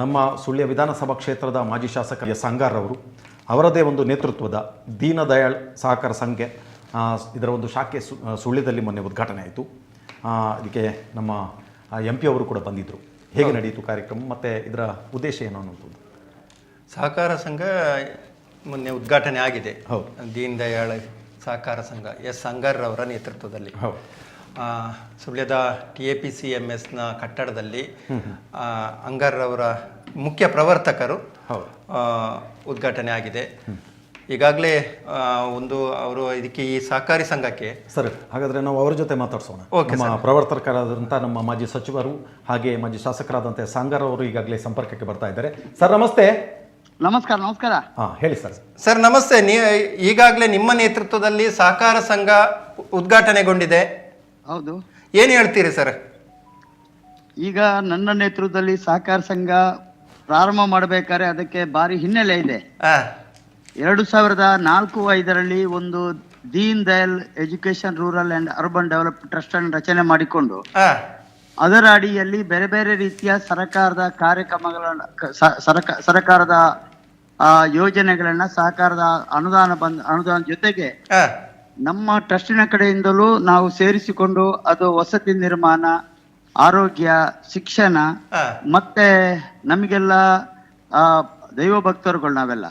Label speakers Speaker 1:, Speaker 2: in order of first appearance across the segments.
Speaker 1: ನಮ್ಮ ಸುಳ್ಯ ವಿಧಾನಸಭಾ ಕ್ಷೇತ್ರದ ಮಾಜಿ ಶಾಸಕ ಎಸ್ ಅಂಗಾರವರು ಅವರದೇ ಒಂದು ನೇತೃತ್ವದ ದೀನದಯಾಳ್ ಸಹಕಾರ ಸಂಘ ಇದರ ಒಂದು ಶಾಖೆ ಸು ಸುಳ್ಯದಲ್ಲಿ ಮೊನ್ನೆ ಉದ್ಘಾಟನೆ ಆಯಿತು. ಇದಕ್ಕೆ ನಮ್ಮ ಎಂ ಪಿ ಅವರು ಕೂಡ ಬಂದಿದ್ದರು ಹೇಗೆ ನಡೆಯಿತು ಕಾರ್ಯಕ್ರಮ ಮತ್ತು ಇದರ ಉದ್ದೇಶ ಏನು ಅನ್ನುವಂಥದ್ದು?
Speaker 2: ಸಹಕಾರ ಸಂಘ ಮೊನ್ನೆ ಉದ್ಘಾಟನೆ ಆಗಿದೆ.
Speaker 1: ಹೌದು.
Speaker 2: ದೀನ್ ದಯಾಳ್ ಸಹಕಾರ ಸಂಘ ಎಸ್ ಅಂಗಾರ್ರವರ ನೇತೃತ್ವದಲ್ಲಿ.
Speaker 1: ಹೌದು.
Speaker 2: ಸುಳ್ಯದ T A P C M ಎಸ್ನ ಕಟ್ಟಡದಲ್ಲಿ ಆ, ಅಂಗರ್ ಅವರ ಮುಖ್ಯ ಪ್ರವರ್ತಕರು
Speaker 1: ಹೌದು.
Speaker 2: ಆ, ಉದ್ಘಾಟನೆ ಆಗಿದೆ. ಈಗಾಗಲೇ ಒಂದು ಅವರು ಇದಕ್ಕೆ ಈ ಸಹಕಾರಿ ಸಂಘಕ್ಕೆ
Speaker 1: ಸರ್ ಹಾಗಾದರೆ ನಾವು ಅವರ ಜೊತೆ ಮಾತಾಡ್ಸೋಣ.
Speaker 2: ಓಕೆ,
Speaker 1: ನಮ್ಮ ಪ್ರವರ್ತಕರಾದಂಥ ನಮ್ಮ ಮಾಜಿ ಸಚಿವರು ಹಾಗೆ ಮಾಜಿ ಶಾಸಕರಾದಂಥ ಸಾಂಗಾರ್ ಅವರು ಈಗಾಗಲೇ ಸಂಪರ್ಕಕ್ಕೆ ಬರ್ತಾ ಇದ್ದಾರೆ. ಸರ್ ನಮಸ್ತೆ.
Speaker 3: ನಮಸ್ಕಾರ ನಮಸ್ಕಾರ.
Speaker 1: ಹಾಂ ಹೇಳಿ ಸರ್.
Speaker 2: ಸರ್ ನಮಸ್ತೆ. ನೀ ಈಗಾಗಲೇ ನಿಮ್ಮ ನೇತೃತ್ವದಲ್ಲಿ ಸಹಕಾರ ಸಂಘ ಉದ್ಘಾಟನೆಗೊಂಡಿದೆ.
Speaker 3: ಹೌದು.
Speaker 2: ಏನು ಹೇಳ್ತೀರಿ ಸರ್?
Speaker 3: ಈಗ ನನ್ನ ನೇತೃತ್ವದಲ್ಲಿ ಸಹಕಾರ ಸಂಘ ಪ್ರಾರಂಭ ಮಾಡಬೇಕಾದ್ರೆ ಅದಕ್ಕೆ ಭಾರಿ ಹಿನ್ನೆಲೆ ಇದೆ. ಎರಡು ಸಾವಿರದ ನಾಲ್ಕು ಐದರಲ್ಲಿ ಒಂದು Deen Dayal education rural and urban develop trust ಅನ್ನು ರಚನೆ ಮಾಡಿಕೊಂಡು ಅದರ ಅಡಿಯಲ್ಲಿ ಬೇರೆ ಬೇರೆ ರೀತಿಯ ಸರ್ಕಾರದ ಕಾರ್ಯಕ್ರಮಗಳನ್ನು ಸರಕಾರದ ಆ, ಯೋಜನೆಗಳನ್ನ ಸಹಕಾರದ ಅನುದಾನ ಬಂದ ಅನುದಾನ ಜೊತೆಗೆ ನಮ್ಮ ಟ್ರಸ್ಟಿನ ಕಡೆಯಿಂದಲೂ ನಾವು ಸೇರಿಸಿಕೊಂಡು ಅದು ವಸತಿ ನಿರ್ಮಾಣ ಆರೋಗ್ಯ ಶಿಕ್ಷಣ ಮತ್ತೆ ನಮಗೆಲ್ಲ ದೈವ ಭಕ್ತರುಗಳು ನಾವೆಲ್ಲ.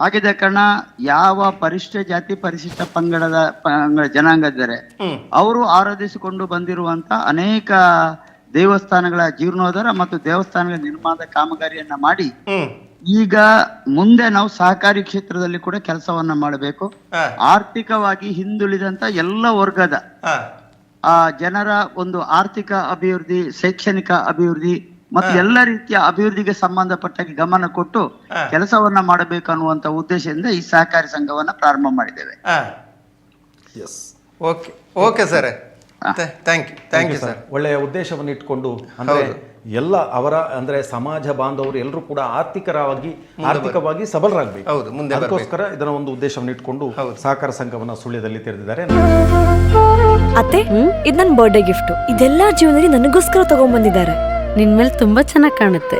Speaker 3: ಆಗಿದ ಕಾರಣ ಯಾವ ಪರಿಶಿಷ್ಟ ಜಾತಿ ಪರಿಶಿಷ್ಟ ಪಂಗಡದ ಜನಾಂಗದರೆ ಜನಾಂಗ ಇದ್ದಾರೆ ಅವರು ಆರಾಧಿಸಿಕೊಂಡು ಬಂದಿರುವಂತ ಅನೇಕ ದೇವಸ್ಥಾನಗಳ ಜೀರ್ಣೋದ್ಧಾರ ಮತ್ತು ದೇವಸ್ಥಾನಗಳ ನಿರ್ಮಾಣದ ಕಾಮಗಾರಿಯನ್ನ ಮಾಡಿ ಈಗ ಮುಂದೆ ನಾವು ಸಹಕಾರಿ ಕ್ಷೇತ್ರದಲ್ಲಿ ಕೂಡ ಕೆಲಸವನ್ನ ಮಾಡಬೇಕು. ಆರ್ಥಿಕವಾಗಿ ಹಿಂದುಳಿದಂತ ಎಲ್ಲ ವರ್ಗದ
Speaker 2: ಆ,
Speaker 3: ಜನರ ಒಂದು ಆರ್ಥಿಕ ಅಭಿವೃದ್ಧಿ ಶೈಕ್ಷಣಿಕ ಅಭಿವೃದ್ಧಿ ಮತ್ತು ಎಲ್ಲ ರೀತಿಯ ಅಭಿವೃದ್ಧಿಗೆ ಸಂಬಂಧಪಟ್ಟ ಗಮನ ಕೊಟ್ಟು ಕೆಲಸವನ್ನ ಮಾಡಬೇಕು ಅನ್ನುವಂತ ಉದ್ದೇಶದಿಂದ ಈ ಸಹಕಾರಿ ಸಂಘವನ್ನ ಪ್ರಾರಂಭ ಮಾಡಿದ್ದೇವೆ.
Speaker 2: Okay okay sir. Thank you thank you sir
Speaker 1: ಒಳ್ಳೆಯ ಉದ್ದೇಶವನ್ನು ಇಟ್ಕೊಂಡು ಅಂದ್ರೆ ಎಲ್ಲ ಅವರ ಅಂದ್ರೆ ಸಮಾಜ ಬಾಂಧವರು ಎಲ್ಲರೂ ಕೂಡ ಆರ್ಥಿಕರವಾಗಿ ಆರ್ಥಿಕವಾಗಿ ಸಬಲರಾಗಬೇಕು.
Speaker 2: ಹೌದು ಮುಂದೆ
Speaker 1: ಅದಕ್ಕೋಸ್ಕರ ಇದರ ಒಂದು ಉದ್ದೇಶವನ್ನು ಇಟ್ಕೊಂಡು ಸಹಕಾರ ಸಂಘವನ್ನ ಸುಳ್ಯದಲ್ಲಿ ತೆರೆದಿದ್ದಾರೆ.
Speaker 4: ಅತ್ತೆ ಇದು ನನ್ನ ಬರ್ಡೇ ಗಿಫ್ಟ್ ಇದೆಲ್ಲ ಜೀವನದಲ್ಲಿ ನನಗೋಸ್ಕರ ತಗೊಂಡ್ಬಂದಿದ್ದಾರೆ
Speaker 5: ನಿನ್ ಮೇಲೆ ತುಂಬಾ ಚೆನ್ನಾಗಿ ಕಾಣುತ್ತೆ.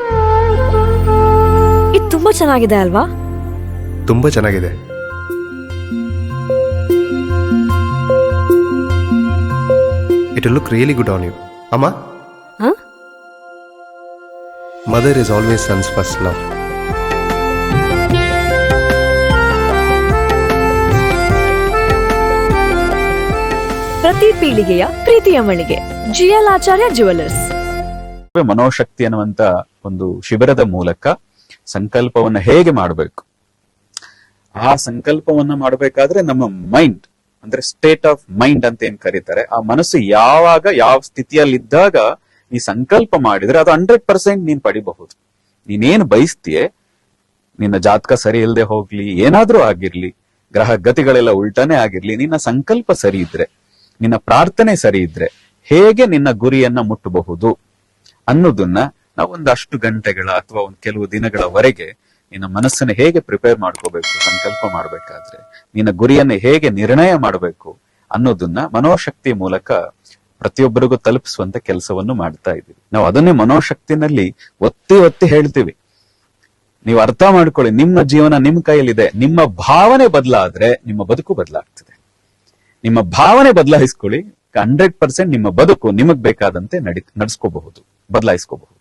Speaker 4: ಇದು ತುಂಬಾ ಚೆನ್ನಾಗಿದೆ ಅಲ್ವಾ?
Speaker 6: ತುಂಬಾ ಚೆನ್ನಾಗಿದೆ. It look really good on you ಅಮ್ಮ? Mother is always sons first love
Speaker 4: ಪ್ರತಿ ಪೀಳಿಗೆಯ ಪ್ರೀತಿಯ ಮಳಿಗೆ ಜಿಎಲ್ ಆಚಾರ್ಯ ಜುವೆಲ್ಲರ್ಸ್
Speaker 7: ಮನೋಶಕ್ತಿ ಅನ್ನುವಂತ ಒಂದು ಶಿಬಿರದ ಮೂಲಕ ಸಂಕಲ್ಪವನ್ನ ಹೇಗೆ ಮಾಡಬೇಕು? ಆ ಸಂಕಲ್ಪವನ್ನ ಮಾಡಬೇಕಾದ್ರೆ ನಮ್ಮ ಮೈಂಡ್ ಅಂದ್ರೆ ಸ್ಟೇಟ್ ಆಫ್ ಮೈಂಡ್ ಅಂತ ಏನ್ ಕರೀತಾರೆ ಆ ಮನಸ್ಸು ಯಾವಾಗ ಯಾವ ಸ್ಥಿತಿಯಲ್ಲಿದ್ದಾಗ ನೀ ಸಂಕಲ್ಪ ಮಾಡಿದ್ರೆ ಅದು ಹಂಡ್ರೆಡ್ ಪರ್ಸೆಂಟ್ ನೀನ್ ಪಡಿಬಹುದು. ನೀನೇನ್ ಬಯಸ್ತೀಯ, ನಿನ್ನ ಜಾತಕ ಸರಿ ಇಲ್ಲದೆ ಹೋಗ್ಲಿ, ಏನಾದ್ರೂ ಆಗಿರ್ಲಿ, ಗ್ರಹ ಗತಿಗಳೆಲ್ಲ ಉಲ್ಟಾನೇ ಆಗಿರ್ಲಿ, ನಿನ್ನ ಸಂಕಲ್ಪ ಸರಿ ಇದ್ರೆ, ನಿನ್ನ ಪ್ರಾರ್ಥನೆ ಸರಿ ಇದ್ರೆ ಹೇಗೆ ನಿನ್ನ ಗುರಿಯನ್ನ ಮುಟ್ಟಬಹುದು ಅನ್ನೋದನ್ನ ನಾವು ಒಂದಷ್ಟು ಗಂಟೆಗಳ ಅಥವಾ ಒಂದು ಕೆಲವು ದಿನಗಳವರೆಗೆ ನಿನ್ನ ಮನಸ್ಸನ್ನ ಹೇಗೆ ಪ್ರಿಪೇರ್ ಮಾಡ್ಕೋಬೇಕು, ಸಂಕಲ್ಪ ಮಾಡ್ಬೇಕಾದ್ರೆ, ನಿನ್ನ ಗುರಿಯನ್ನ ಹೇಗೆ ನಿರ್ಣಯ ಮಾಡಬೇಕು ಅನ್ನೋದನ್ನ ಮನೋಶಕ್ತಿ ಮೂಲಕ ಪ್ರತಿಯೊಬ್ಬರಿಗೂ ತಲುಪಿಸುವಂತ ಕೆಲಸವನ್ನು ಮಾಡ್ತಾ ಇದ್ದೀವಿ. ನಾವು ಅದನ್ನೇ ಮನೋಶಕ್ತಿನಲ್ಲಿ ಒತ್ತಿ ಒತ್ತಿ ಹೇಳ್ತೀವಿ. ನೀವು ಅರ್ಥ ಮಾಡ್ಕೊಳ್ಳಿ, ನಿಮ್ಮ ಜೀವನ ನಿಮ್ಮ ಕೈಯಲ್ಲಿದೆ. ನಿಮ್ಮ ಭಾವನೆ ಬದಲಾದ್ರೆ ನಿಮ್ಮ ಬದುಕು ಬದಲಾಗ್ತದೆ. ನಿಮ್ಮ ಭಾವನೆ ಬದಲಾಯಿಸ್ಕೊಳ್ಳಿ, ಹಂಡ್ರೆಡ್ ಪರ್ಸೆಂಟ್ ನಿಮ್ಮ ಬದುಕು ನಿಮಗ್ ಬೇಕಾದಂತೆ ನಡಿ, ನಡ್ಸ್ಕೋಬಹುದು, ಬದಲಾಯಿಸ್ಕೋಬಹುದು.